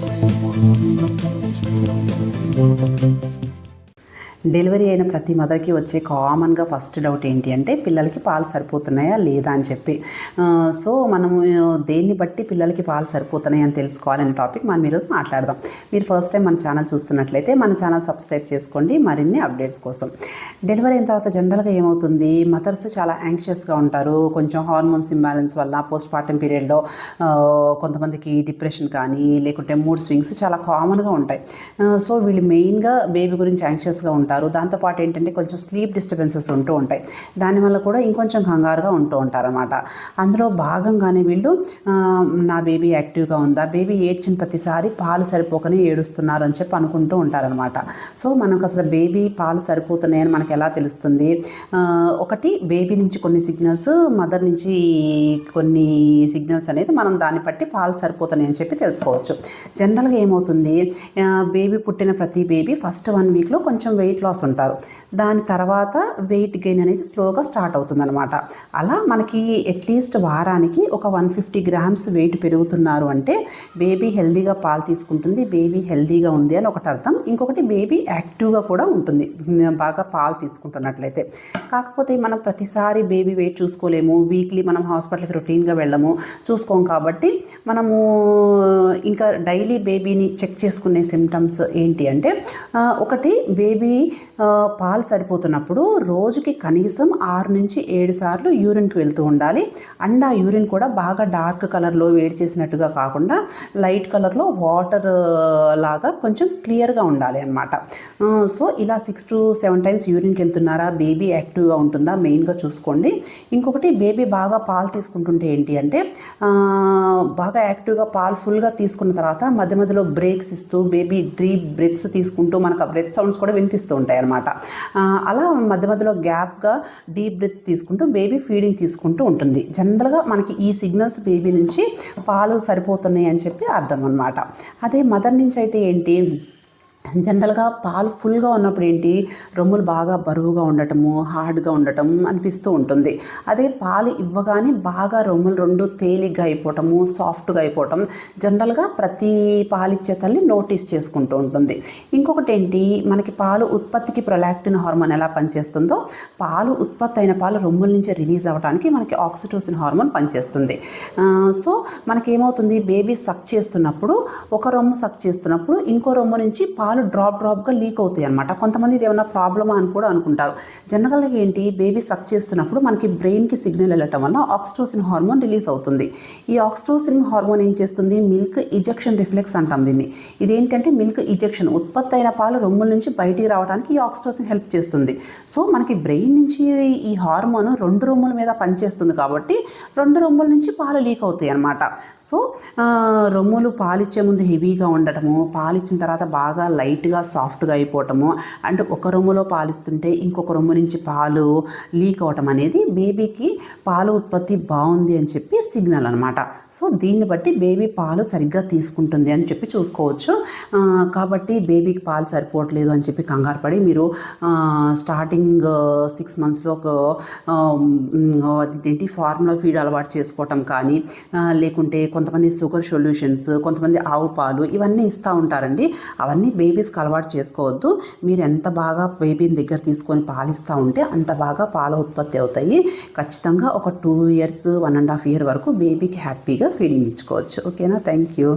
Thank you. Delivery అయిన ప్రతి మదర్కి వచ్చే కామన్గా ఫస్ట్ డౌట్ ఏంటి అంటే పిల్లలకి పాలు సరిపోతున్నాయా లేదా అని చెప్పి. సో మనము దేన్ని బట్టి పిల్లలకి పాలు సరిపోతున్నాయి అని తెలుసుకోవాలనే టాపిక్ మనం ఈరోజు మాట్లాడదాం. మీరు ఫస్ట్ టైం మన ఛానల్ చూస్తున్నట్లయితే మన ఛానల్ సబ్స్క్రైబ్ చేసుకోండి. మరిన్ని అప్డేట్స్ కోసం. డెలివరీ అయిన తర్వాత జనరల్గా ఏమవుతుంది? మదర్స్ చాలా యాంగ్షియస్గా ఉంటారు. కొంచెం హార్మోన్స్ ఇంబ్యాలెన్స్ వల్ల పోస్ట్ పార్టం పీరియడ్లో కొంతమందికి డిప్రెషన్ కానీ లేకుంటే మూడ్ స్వింగ్స్ చాలా కామన్గా ఉంటాయి. సో వీళ్ళు మెయిన్గా బేబీ గురించి యాంగ్షియస్గా ఉంటారు. దాంతోపాటు ఏంటంటే కొంచెం స్లీప్ డిస్టర్బెన్సెస్ ఉంటూ ఉంటాయి. దానివల్ల కూడా ఇంకొంచెం కంగారుగా ఉంటూ ఉంటారన్నమాట. అందులో భాగంగానే వీళ్ళు నా బేబీ యాక్టివ్గా ఉందా? బేబీ ఏడ్చిన ప్రతిసారి పాలు సరిపోకనే ఏడుస్తున్నారు అని చెప్పి అనుకుంటూ ఉంటారనమాట సో మనకు అసలు బేబీ పాలు సరిపోతున్నాయని మనకు ఎలా తెలుస్తుంది? ఒకటి బేబీ నుంచి కొన్ని సిగ్నల్స్ మదర్ నుంచి కొన్ని సిగ్నల్స్ అనేది మనం దాన్ని బట్టి పాలు సరిపోతున్నాయని చెప్పి తెలుసుకోవచ్చు. జనరల్గా ఏమవుతుంది? బేబీ పుట్టిన ప్రతి బేబీ ఫస్ట్ వన్ వీక్లో కొంచెం వెయిట్ లాస్ ఉంటారు. దాని తర్వాత వెయిట్ గెయిన్ అనేది స్లోగా స్టార్ట్ అవుతుందన్నమాట. అలా మనకి అట్లీస్ట్ వారానికి ఒక వన్ ఫిఫ్టీ గ్రామ్స్ వెయిట్ పెరుగుతున్నారు అంటే బేబీ హెల్దీగా పాలు తీసుకుంటుంది బేబీ హెల్దీగా ఉంది అని ఒకటి అర్థం. ఇంకొకటి బేబీ యాక్టివ్గా కూడా ఉంటుంది. బాగా పాలు తీసుకుంటున్నట్లయితే. కాకపోతే మనం ప్రతిసారి బేబీ వెయిట్ చూసుకోలేము. వీక్లీ మనం హాస్పిటల్కి రొటీన్గా వెళ్ళము. చూసుకోం కాబట్టి మనము ఇంకా డైలీ బేబీని చెక్ చేసుకునే సిమ్టమ్స్ ఏంటి అంటే ఒకటి బేబీ పాలు సరిపోతున్నప్పుడు రోజుకి కనీసం ఆరు నుంచి ఏడు సార్లు యూరిన్కి వెళ్తూ ఉండాలి. అండ్ ఆ యూరిన్ కూడా బాగా డార్క్ కలర్లో వేడి చేసినట్టుగా కాకుండా లైట్ కలర్లో వాటర్ లాగా కొంచెం క్లియర్గా ఉండాలి అనమాట సో ఇలా సిక్స్ టు సెవెన్ టైమ్స్ యూరిన్కి వెళ్తున్నారా? బేబీ యాక్టివ్గా ఉంటుందా? మెయిన్గా చూసుకోండి. ఇంకొకటి బేబీ బాగా పాలు తీసుకుంటుంటే ఏంటి అంటే బాగా యాక్టివ్గా పాలు ఫుల్గా తీసుకున్న తర్వాత మధ్య మధ్యలో బ్రేక్స్ ఇస్తూ బేబీ డ్రీప్ బ్రెత్స్ తీసుకుంటూ మనకు ఆ బ్రెత్ సౌండ్స్ కూడా వినిపిస్తూ ఉంటాయి అనమాట అలా మధ్య మధ్యలో గ్యాప్గా డీప్ బ్రెత్ తీసుకుంటూ బేబీ ఫీడింగ్ తీసుకుంటూ ఉంటుంది. జనరల్గా మనకి ఈ సిగ్నల్స్ బేబీ నుంచి పాలు సరిపోతున్నాయి అని చెప్పి అర్థం అనమాట అదే మదర్ నుంచి అయితే ఏంటి? జనరల్గా పాలు ఫుల్గా ఉన్నప్పుడు ఏంటి? రొమ్ములు బాగా బరువుగా ఉండటము హార్డ్గా ఉండటం అనిపిస్తూ ఉంటుంది. అదే పాలు ఇవ్వగానే బాగా రొమ్ములు రెండు తేలిగ్గా అయిపోవటము సాఫ్ట్గా అయిపోవటం జనరల్గా ప్రతి పాలిచ్చే తల్లి నోటీస్ చేసుకుంటూ ఉంటుంది. ఇంకొకటి ఏంటి? మనకి పాలు ఉత్పత్తికి ప్రొలాక్టిన్ హార్మోన్ ఎలా పనిచేస్తుందో పాలు ఉత్పత్తి అయిన పాలు రొమ్ముల నుంచి రిలీజ్ అవ్వడానికి మనకి ఆక్సిటోసిన్ హార్మోన్ పనిచేస్తుంది. సో మనకేమవుతుంది? బేబీ సక్ చేస్తున్నప్పుడు ఒక రొమ్ము సక్ చేస్తున్నప్పుడు ఇంకో రొమ్ము నుంచి పాలు పాలు డ్రాప్ డ్రాప్గా లీక్ అవుతాయి అనమాట కొంతమంది ఇది ఏమైనా ప్రాబ్లమా అని కూడా అనుకుంటారు. జనరల్గా ఏంటి బేబీ సక్ చేస్తున్నప్పుడు మనకి బ్రెయిన్కి సిగ్నల్ వెళ్ళటం వల్ల ఆక్స్టోసిన్ హార్మోన్ రిలీజ్ అవుతుంది. ఈ ఆక్స్టోసిన్ హార్మోన్ ఏం చేస్తుంది? మిల్క్ ఇజెక్షన్ రిఫ్లెక్స్ అంటాం దీన్ని. ఇదేంటంటే మిల్క్ ఇజెక్షన్ ఉత్పత్తి అయిన పాలు రొమ్ముల నుంచి బయటికి రావడానికి ఈ ఆక్స్టోసిన్ హెల్ప్ చేస్తుంది. సో మనకి బ్రెయిన్ నుంచి ఈ హార్మోన్ రెండు రొమ్ముల మీద పనిచేస్తుంది కాబట్టి రెండు రొమ్ముల నుంచి పాలు లీక్ అవుతాయి అనమాట సో రొమ్ములు పాలిచ్చే ముందు హెవీగా ఉండటము పాలిచ్చిన తర్వాత బాగా లైట్గా సాఫ్ట్గా అయిపోవటము. అండ్ ఒక రొమ్ములో పాలిస్తుంటే ఇంకొక రొమ్ము నుంచి పాలు లీక్ అవటం అనేది బేబీకి పాలు ఉత్పత్తి బాగుంది అని చెప్పి సిగ్నల్ అనమాట సో దీన్ని బట్టి బేబీ పాలు సరిగ్గా తీసుకుంటుంది అని చెప్పి చూసుకోవచ్చు. కాబట్టి బేబీకి పాలు సరిపోవట్లేదు అని చెప్పి కంగారు పడి మీరు స్టార్టింగ్ సిక్స్ మంత్స్లో ఒక ఆ, అదేంటి ఫార్ములా ఫీడ్ అలవాటు చేసుకోవటం కానీ లేకుంటే కొంతమంది షుగర్ సొల్యూషన్స్ కొంతమంది ఆవు పాలు ఇవన్నీ ఇస్తూ ఉంటారండి. అవన్నీ బేబీ బేబీస్కి అలవాటు చేసుకోవద్దు. మీరు ఎంత బాగా బేబీని దగ్గర తీసుకొని పాలిస్తూ ఉంటే అంత బాగా పాల ఉత్పత్తి అవుతాయి. ఖచ్చితంగా ఒక two years one and half year వరకు బేబీకి హ్యాపీగా ఫీడింగ్ ఇచ్చుకోవచ్చు. ఓకేనా? Thank you.